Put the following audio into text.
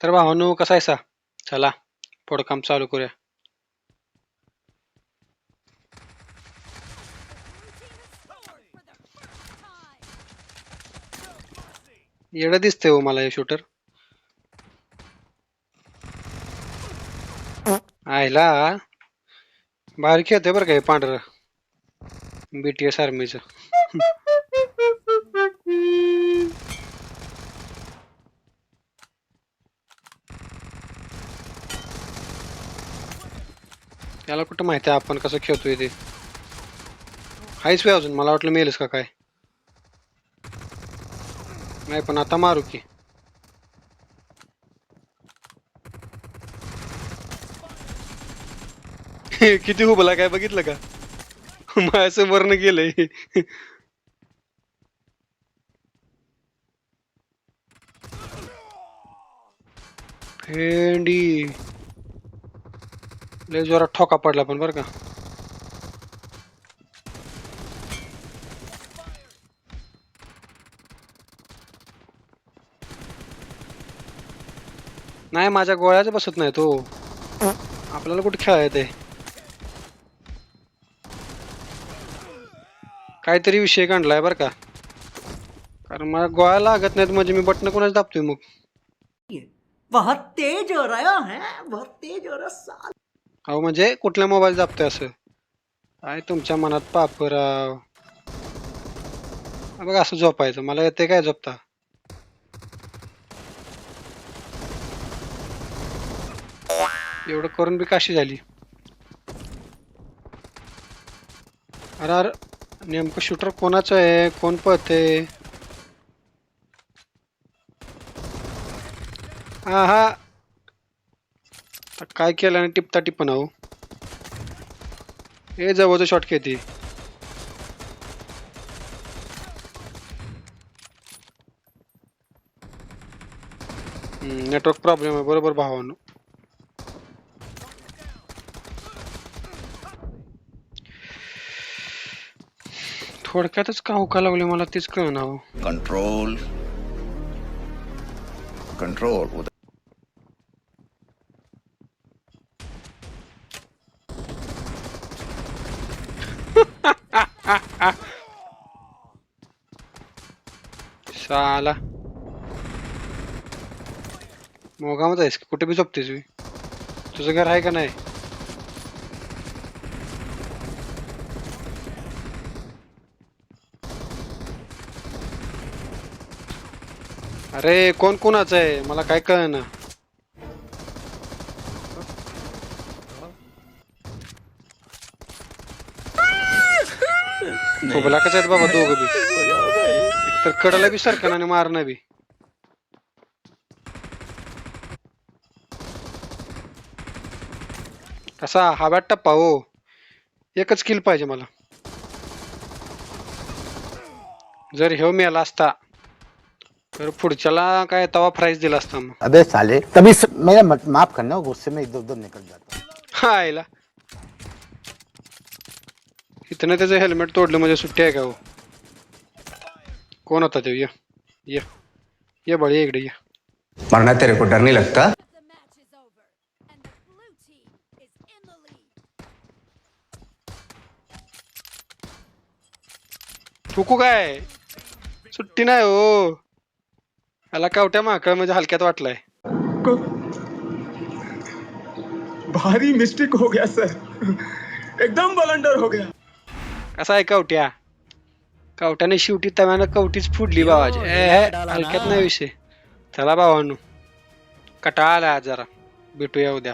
तर भावानो कसा आहेसा? चला पुढं काम चालू करूया. येडं दिसतंय हो मला हे शूटर. आयला बारीक खेळतोय बरं का हे पांढरं. बीटीएस आर्मीचं त्याला कुठं माहिती आहे? आपण कसं खेळतोय ते? हायच वे अजून. मला वाटलं मिळेलच का काय? नाही पण आता मारू की. किती हुबला काय बघितलं का? माझ्यासमोरनं गेलंय. भेंडी. लय जोरात ठोका पडला पण बरं का. नाही माझ्या गोळ्याच बसत नाही तो. आपल्याला कुठे खेळायचं ते? काहीतरी विषय काढलाय बरं का. कारण मला गोळ्या लागत नाहीत म्हणजे मी बटन कोणाच दाबतोय मग? बहुत तेज हो रहा है बहुत तेज हो रहा साल अहो म्हणजे कुठल्या मोबाईल दाबतोय असं? काय तुमच्या मनात पापराव? बघा असं झोपायचं. मला येते काय झोपता? एवढं करून बी काशी झाली. अरे अरे नेमकं शूटर कोणाचं आहे? कोण पळते हा हा. काय केलं आणि टिपता टिपण अहो. हे जवळचं शॉट घेते नेटवर्क प्रॉब्लेम आहे बरोबर भावानो. थोडक्यातच का हुका लागले मला तेच कळना हो कंट्रोल साला मोगामध्ये आहेस कुठे बी झोपतेस मी तुझं घर आहे का नाही? अरे कोण कोणाचं आहे? मला काय कळना. खोबला कसं आहेत बाबा दोघं बी. तर कडला बी सरकन आणि मारणं बी. कसा हव्यात टप्पा हो. एकच किल पाहिजे मला. जर ह्यो मिळाला असता तर पुढच्याला काय तवा प्राईज दिला असता मग. अबे साले तभी स... मेरा मत- माफ करना गुस्से में इधर उधर निकल जाता हूँ। हा आईला इथनं त्याचं हेल्मेट तोडलं म्हणजे सुट्टी आहे का हो? कोण होता ते? ये ये ये बळी इकडे ये. मरना तेरे को डर नहीं लगता? The match is over, and the blue team is in the lead. थुकू काय? सुट्टी नाही हो. याला कावट्या माकळ म्हणजे हलक्यात वाटलाय. भारी मिस्टेक हो गया सर. एकदम बलंडर हो गया. कसा आहे कावट्या? कावट्याने शेवटी तव्यानं कवटीच फुडली बाबाची ए, हे, हलक्यात नाही विषय. चला भावानू कटाळा आला जरा. भेटूया उद्या.